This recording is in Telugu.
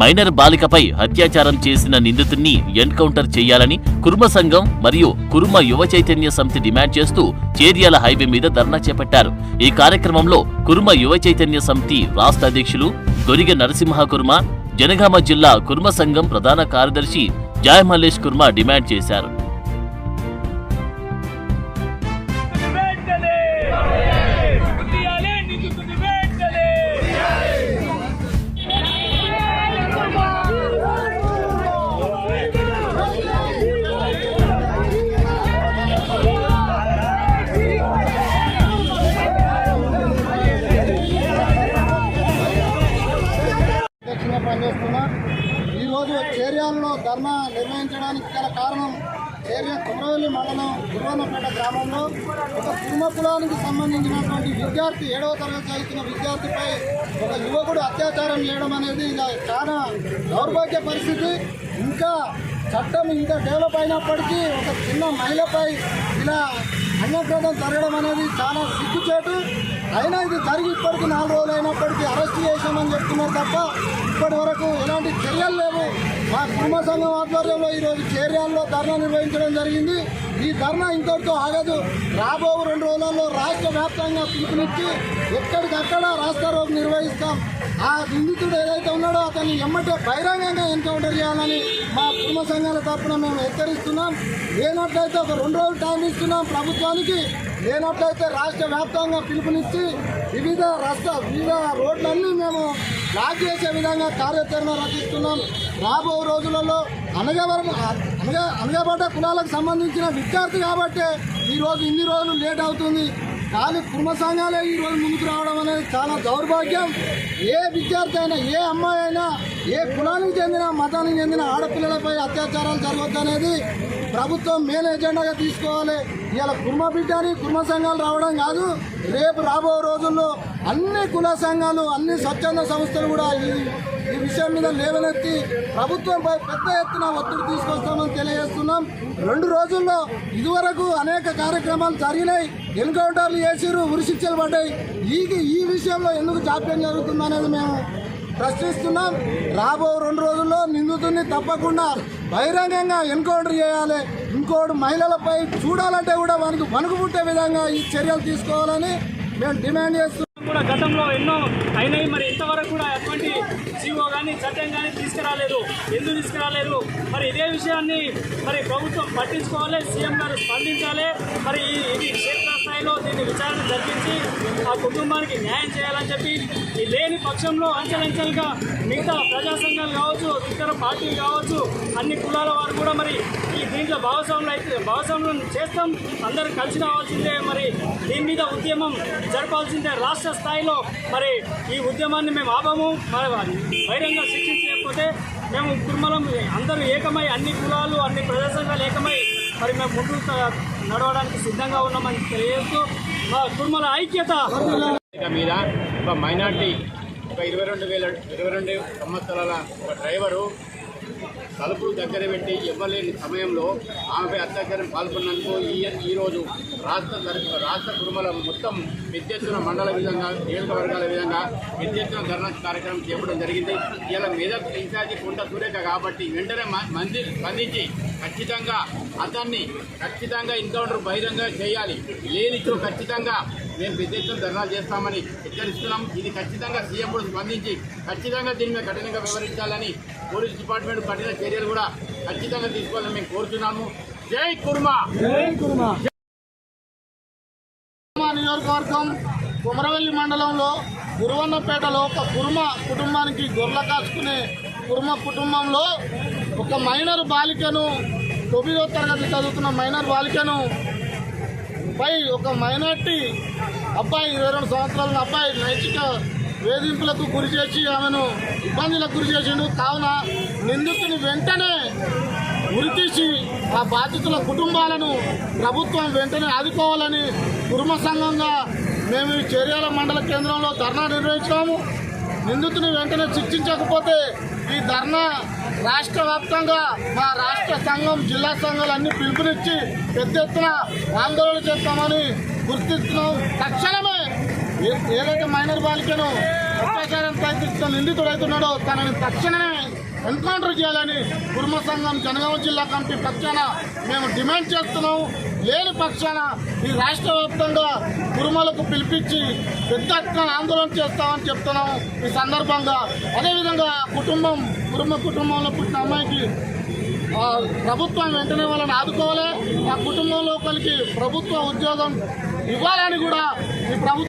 మైనర్ బాలికపై అత్యాచారం చేసిన నిందితుడిని ఎన్కౌంటర్ చేయాలని కుర్మ సంఘం మరియు కుర్మ యువ చైతన్య సమితి డిమాండ్ చేస్తూ చేర్యాల హైవే మీద ధర్నా చేపట్టారు. ఈ కార్యక్రమంలో కుర్మ యువ చైతన్య సమితి రాష్ట్ర అధ్యక్షులు దొరిగ నరసింహ కుర్మ జనగామ జిల్లా కుర్మ సంఘం ప్రధాన కార్యదర్శి జాయ్ మల్లేష్ కుర్మ డిమాండ్ చేశారు. చేర్యాలలో ధర్నా నిర్వహించడానికి గల కారణం చేర్య కుమ్రవెల్లి మండలం గురువన్నపేట గ్రామంలో ఒక కుర్మ కులానికి సంబంధించినటువంటి విద్యార్థి ఏడవ తరగతి చదువుతున్న విద్యార్థిపై ఒక యువకుడు అత్యాచారం చేయడం అనేది ఇలా చాలా దౌర్భాగ్య పరిస్థితి. ఇంకా చట్టం ఇంకా డెవలప్ అయినప్పటికీ ఒక చిన్న మహిళపై ఇలా అన్యగ్రహం జరగడం అనేది చాలా సిగ్గుచేటు అయినా ఇది జరిగి ఇప్పటికీ నాలుగు రోజులు అయినప్పటికీ అరెస్ట్ చేశామని చెప్తున్నారు తప్ప ఇప్పటి వరకు ఎలాంటి చర్యలు లేవు. మా కుటుంబ సంఘం ఆధ్వర్యంలో ఈరోజు చేర్యాల్లో ధర్నా నిర్వహించడం జరిగింది. ఈ ధర్నా ఇంతటితో ఆగదు. రాబో రెండు రోజులలో రాష్ట్ర వ్యాప్తంగా పిలుపునిచ్చి ఎక్కడికక్కడ రాష్ట్ర రోడ్డు నిర్వహిస్తాం. ఆ నిందితుడు ఏదైతే ఉన్నాడో అతన్ని ఎమ్మటే బహిరంగంగా ఎన్కౌంటర్ చేయాలని మా కుటుంబ సంఘాల తరఫున మేము హెచ్చరిస్తున్నాం. లేనట్లయితే ఒక రెండు రోజులు టైం ఇస్తున్నాం ప్రభుత్వానికి. లేనట్లయితే రాష్ట్ర వ్యాప్తంగా పిలుపునిచ్చి వివిధ రాష్ట్ర వివిధ రోడ్లన్నీ మేము బ్లాక్ చేసే విధంగా కార్యాచరణ రచిస్తున్నాం. రాబో రోజులలో అనగవరం అనగా అనగబడ్డ కులాలకు సంబంధించిన విద్యార్థి కాబట్టి ఈరోజు ఇన్ని రోజులు లేట్ అవుతుంది. కానీ కుటుంబ సంఘాలే ఈ రోజు ముందుకు రావడం అనేది చాలా దౌర్భాగ్యం. ఏ విద్యార్థి అయినా ఏ అమ్మాయి అయినా ఏ కులానికి చెందిన మతానికి చెందిన ఆడపిల్లలపై అత్యాచారాలు జరగద్దు అనేది ప్రభుత్వం మెయిన్ ఎజెండాగా తీసుకోవాలి. ఇవాళ కుర్మ బిడ్డని కుటుంబ సంఘాలు రావడం కాదు రేపు రాబో రోజుల్లో అన్ని కుల సంఘాలు అన్ని స్వచ్ఛంద సంస్థలు కూడా ఈ ఈ విషయం మీద లేవనెత్తి ప్రభుత్వంపై పెద్ద ఎత్తున ఒత్తిడి తీసుకొస్తామని తెలియజేస్తున్నాం. రెండు రోజుల్లో ఇదివరకు అనేక కార్యక్రమాలు జరిగినాయి. ఎన్కౌంటర్లు చేసిరు ఉరిశిక్షలు పడ్డాయి. ఈ ఈ విషయంలో ఎందుకు జాప్యం జరుగుతుందనేది మేము ప్రశ్నిస్తున్నాం. రాబో రెండు రోజుల్లో నిందితుడిని తప్పకుండా బహిరంగంగా ఎన్కౌంటర్ చేయాలి. ఇంకోటి మహిళలపై చూడాలంటే కూడా వానికి వణుకు పుట్టే విధంగా ఈ చర్యలు తీసుకోవాలని మేము డిమాండ్ చేస్తున్నాం. కూడా గతంలో ఎన్నో అయినాయి. మరి ఇంతవరకు కూడా ఎటువంటి జీవో కానీ చట్టం కానీ తీసుకురాలేదు. ఎందుకు తీసుకురాలేదు? మరి ఇదే విషయాన్ని మరి ప్రభుత్వం పట్టించుకోవాలి సీఎం గారు స్పందించాలి. మరి ఈ- ఇది క్షేత్రస్థాయిలో విచారణ జరిపించి ఆ కుటుంబానికి న్యాయం చేయాలని చెప్పి ఈ లేని పక్షంలో అంచెలంచెలుగా మిగతా ప్రజా సంఘాలు కావచ్చు ఇతర పార్టీలు కావచ్చు అన్ని కులాల వారు కూడా మరి ఈ దీంట్లో భాగస్వాములు అయితే భాగస్వాములను చేస్తాం. అందరూ కలిసి రావాల్సిందే మరి. దీని మీద ఉద్యమం జరపాల్సిందే రాష్ట్ర స్థాయిలో. మరి ఈ ఉద్యమాన్ని మేము ఆపము. మరి బహిరంగ శిక్షించకపోతే మేము కుటుంబం అందరూ ఏకమై అన్ని కులాలు అన్ని ప్రజా సంఘాలు ఏకమై మరి మేము ముందు నడవడానికి సిద్ధంగా ఉన్నామని తెలియజేస్తూ మా కుటుంబాల ఐక్యత మీద ఒక మైనార్టీ ఒక ఇరవై రెండు వేల ఇరవై రెండు సంవత్సరాల ఒక డ్రైవరు తలుపులు దగ్గర పెట్టి ఇవ్వలేని సమయంలో ఆమెపై అత్యాచారం పాల్గొన్నందుకు ఈ ఈరోజు రాష్ట్ర రాష్ట్ర కుటుంబాల మొత్తం పెద్ద మండల విధంగా నియోజకవర్గాల విధంగా పెద్ద ధర్నా కార్యక్రమం చేపడం జరిగింది. ఇలా మీద ఇన్ఛార్జి కుంట సురేఖ కాబట్టి వెంటనే మ- మంది స్పందించి ఖచ్చితంగా అతన్ని ఖచ్చితంగా ఎన్కౌంటర్ బహిరంగ చేయాలి. లేనిచో ఖచ్చితంగా మేము పెద్ద ఎత్తున ధర్నాలు చేస్తామని హెచ్చరిస్తున్నాం. ఇది ఖచ్చితంగా సీఎం కూడా స్పందించి ఖచ్చితంగా దీని మీద కఠినంగా వివరించాలని పోలీస్ డిపార్ట్మెంట్ కఠిన చర్యలు కూడా ఖచ్చితంగా తీసుకోవాలని మేము కోరుతున్నాము జై కుర్మా! కుర్మ! నియోజకవర్గం కుమరవెల్లి మండలంలో గురువన్నపేటలో ఒక కుర్మ కుటుంబానికి గొర్రెల కాచుకునే కుర్మ కుటుంబంలో ఒక మైనర్ బాలికను తొమ్మిదో తరగతి చదువుతున్న మైనర్ బాలికను. పై ఒక మైనార్టీ అబ్బాయి ఇరవై రెండు సంవత్సరాల అబ్బాయి నైతిక వేధింపులకు గురి చేసి ఆమెను ఇబ్బందులకు గురి చేసిండు. కావున నిందితుని వెంటనే ఉరితీసి ఆ బాధితుల కుటుంబాలను ప్రభుత్వం వెంటనే ఆదుకోవాలని కుటుంబ సంఘంగా మేము ఈ చర్యల మండల కేంద్రంలో ధర్నా నిర్వహించాము నిందితుని వెంటనే శిక్షించకపోతే ఈ ధర్నా రాష్ట్ర వ్యాప్తంగా మా రాష్ట్ర సంఘం జిల్లా సంఘాలన్నీ పిలుపునిచ్చి పెద్ద ఎత్తున ఆందోళన చేస్తామని గుర్తిస్తున్నాం. తక్షణమే ఏదైతే మైనర్ బాలికను అత్యాచారం ప్రయత్నిస్తున్న నిందితుడైతున్నాడో తనని తక్షణమే ఎన్కౌంటర్ చేయాలని కుర్మ సంఘం జనగామ జిల్లా కమిటీ పక్షాన మేము డిమాండ్ చేస్తున్నాం. లేని పక్షాన ఈ రాష్ట్ర వ్యాప్తంగా కురుమలకు పిలిపించి పెద్ద ఆందోళన చేస్తామని చెప్తున్నాం ఈ సందర్భంగా అదేవిధంగా కుటుంబం కుటుంబ కుటుంబంలో పుట్టిన అమ్మాయికి ప్రభుత్వం వెంటనే వాళ్ళని ఆదుకోవాలి. ఆ కుటుంబంలో ఒకరికి ప్రభుత్వ ఉద్యోగం ఇవ్వాలని కూడా ఈ ప్రభుత్వం